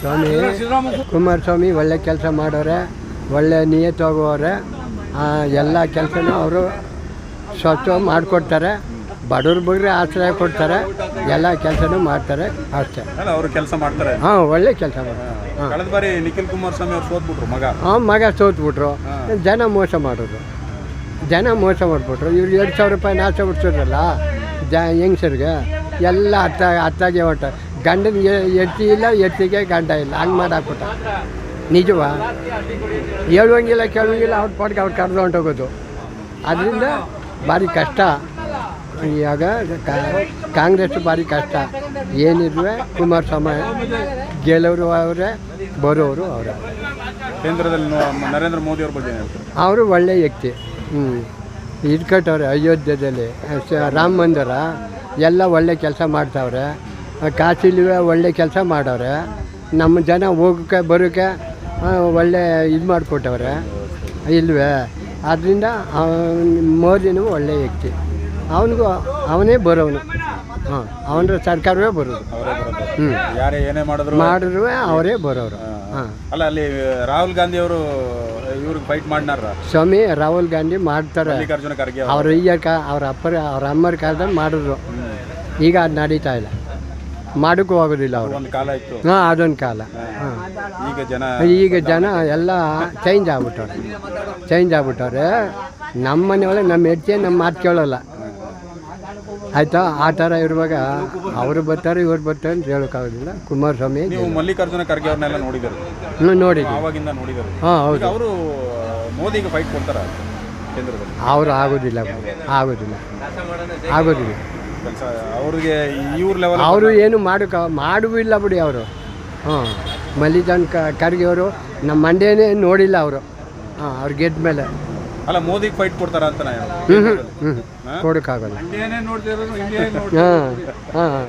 ಸ್ವಾಮಿ ಕುಮಾರಸ್ವಾಮಿ ಒಳ್ಳೆ ಕೆಲಸ ಮಾಡೋರೆ ಒಳ್ಳೆ ನಿಯತೋಗೋರೆ ಎಲ್ಲ ಕೆಲಸನೂ ಅವರು ಸ್ವಚ್ಛ ಮಾಡಿಕೊಡ್ತಾರೆ. ಬಡವ್ರ ಬಗ್ಗೆ ಆಶ್ರಯ ಕೊಡ್ತಾರೆ. ಎಲ್ಲ ಕೆಲಸನೂ ಮಾಡ್ತಾರೆ ಅಷ್ಟೇ. ಅವರು ಕೆಲಸ ಮಾಡ್ತಾರೆ. ಹಾಂ ಒಳ್ಳೆ ಕೆಲಸ ಮಾಡ್ತಾರೆ. ಹಾಂ ಕಳೆದ ಬಾರಿ ನಿಖಿಲ್ ಕುಮಾರಸ್ವಾಮಿ ಅವ್ರು ಸೋತ್ಬಿಟ್ರು ಮಗ. ಹಾಂ ಮಗ ಸೋತ್ಬಿಟ್ರು. ಜನ ಮೋಸ ಮಾಡೋರು ಜನ ಮೋಸ ಮಾಡಿಬಿಟ್ರು. ಇವ್ರು ಎರಡು ಸಾವಿರ ರೂಪಾಯಿ ನಾಶ ಬಿಡ್ಸಿದ್ರಲ್ಲ ಜ ಹೆಂಗ್ಸರಿಗೆ? ಎಲ್ಲ ಅತ್ತ ಅತ್ತಾಗೆ ಹೊಟ್ಟ. ಗಂಡನಿಗೆ ಎತ್ತಿ ಇಲ್ಲ ಎತ್ತಿಗೆ ಗಂಡ ಇಲ್ಲ. ಹಂಗೆ ಮಾಡಾಕ್ಬಿಟ್ಟ. ನಿಜವಾ? ಹೇಳುವಂಗಿಲ್ಲ ಕೇಳುವಂಗಿಲ್ಲ ಅವ್ರ ಪಾಟ್ಗೆ ಅವ್ರು ಕರೆದು ಹೊಂಟೋಗೋದು. ಅದರಿಂದ ಭಾರಿ ಕಷ್ಟ. ಇವಾಗ ಕಾಂಗ್ರೆಸ್ ಭಾರಿ ಕಷ್ಟ. ಏನಿದ್ವೆ ಕುಮಾರಸ್ವಾಮಿ ಗೆಲ್ಲೋರು ಅವರೇ ಬರೋರು ಅವರೇ. ಕೇಂದ್ರದಲ್ಲಿ ನರೇಂದ್ರ ಮೋದಿ ಅವ್ರ ಬಗ್ಗೆ ಅವರು ಒಳ್ಳೆ ವ್ಯಕ್ತಿ. ಹ್ಞೂ ಇದ್ಕಟ್ಟವ್ರೆ ಅಯೋಧ್ಯೆಯಲ್ಲಿ ಸ- ರಾಮ ಮಂದಿರ ಎಲ್ಲ ಒಳ್ಳೆ ಕೆಲಸ ಮಾಡ್ತಾವ್ರೆ. ಕಾಶಿಲಿ ಒಳ್ಳೆ ಕೆಲಸ ಮಾಡವ್ರೆ ನಮ್ಮ ಜನ ಹೋಗಕ್ಕೆ ಬರೋಕ್ಕೆ ಒಳ್ಳೆ ಇದು ಮಾಡಿಕೊಟ್ಟವ್ರೆ. ಇಲ್ವೇ? ಆದ್ದರಿಂದ ಮೋದಿನೂ ಒಳ್ಳೆ ವ್ಯಕ್ತಿ. ಅವನಿಗೂ ಅವನೇ ಬರೋನು. ಹಾಂ ಅವನ ಸರ್ಕಾರವೇ ಬರೋದು. ಹ್ಞೂ ಯಾರೇ ಏನೇ ಮಾಡಿದ್ರು ಮಾಡಿದ್ರು ಅವರೇ ಬರೋರು. ಹಾಂ. ಅಲ್ಲ ಅಲ್ಲಿ ರಾಹುಲ್ ಗಾಂಧಿ ಅವರು ಇವ್ರಿಗೆ ಫೈಟ್ ಮಾಡ್ನಾರ? ಸ್ವಾಮಿ ರಾಹುಲ್ ಗಾಂಧಿ ಮಾಡ್ತಾರೆ. ಅವ್ರು. ಅವ್ರ ಈಗ ಕಾ ಅವ್ರ ಅಪ್ಪರ ಅವ್ರ ಅಮ್ಮರ ಕಾಲದಲ್ಲಿ ಮಾಡಿದ್ರು. ಈಗ ಅದು ನಡೀತಾ ಇಲ್ಲ. ಮಾಡೋಕ್ಕೂ ಆಗೋದಿಲ್ಲ ಅವರು. ಒಂದು ಕಾಲ ಇತ್ತು. ಹಾಂ ಅದೊಂದು ಕಾಲ. ಹಾಂ. ಈಗ ಜನ ಈಗ ಜನ ಎಲ್ಲ ಚೇಂಜ್ ಆಗ್ಬಿಟ್ಟವ್ರೆ. ಚೇಂಜ್ ಆಗ್ಬಿಟ್ಟವ್ರೆ. ನಮ್ಮ ಮನೆಯೊಳಗೆ ನಮ್ಮ ಹೆಜ್ಜೆ ನಮ್ಮ ಮಾತು ಕೇಳೋಲ್ಲ. ಆಯಿತಾ? ಆ ಥರ ಇರುವಾಗ ಅವರು ಬರ್ತಾರೆ ಇವ್ರು ಬರ್ತಾರೆ ಅಂತ ಹೇಳೋಕ್ಕಾಗೋದಿಲ್ಲ ಕುಮಾರಸ್ವಾಮಿ ನೀವು ಮಲ್ಲಿಕಾರ್ಜುನ ಖರ್ಗೆ ಅವ್ರನ್ನೆಲ್ಲ ನೋಡಿದರು ಹ್ಞೂ ನೋಡಿದ್ವಿ ಅವಾಗಿಂದ ನೋಡಿದರು ಹಾಂ ಹೌದು. ಅವರು ಮೋದಿಗೆ ಫೈಟ್ ಕೊಡ್ತಾರ ಕೇಂದ್ರದಲ್ಲಿ? ಅವರು ಆಗೋದಿಲ್ಲ. ಆಗೋದಿಲ್ಲ. ಆಗೋದಿಲ್ಲ. ಕೆಲಸ ಅವ್ರಿಗೆ ಇವ್ರ ಲೆವೆಲ್ ಅವರು ಏನು ಮಾಡೋಕ ಮಾಡುವಿಲ್ಲ ಬಿಡಿ ಅವರು. ಹಾಂ ಮಲ್ಲಿಕಾರ್ಜುನ್ ಕ ಖರ್ಗೆ ಅವರು ನಮ್ಮ ಮಂಡ್ಯನೇ ನೋಡಿಲ್ಲ ಅವರು. ಹಾಂ ಅವ್ರು ಗೆದ್ದ ಮೇಲೆ. ಅಲ್ಲ ಮೋದಿ ಫೈಟ್ ಕೊಡ್ತಾರ ಅಂತ ನಾ ಹೇಳೋದು. ಹ್ಞೂ ಹ್ಞೂ ಹ್ಞೂ ಕೊಡೋಕ್ಕಾಗಲ್ಲ. ಹಾಂ ಹಾಂ.